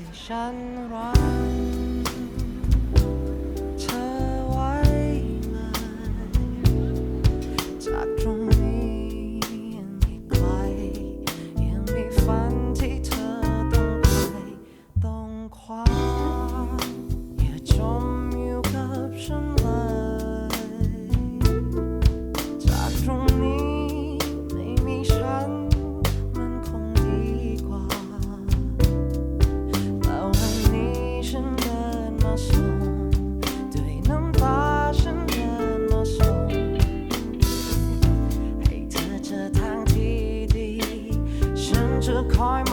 ที่ฉันรักเธอไว้ไงจากตรงนี้ยังไม่ไกล ยังมีฝันที่เธอต้องไปต้องคว้า time